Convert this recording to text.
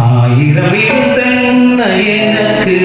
ஆயிரம் இருந்தென்ன எனக்கு.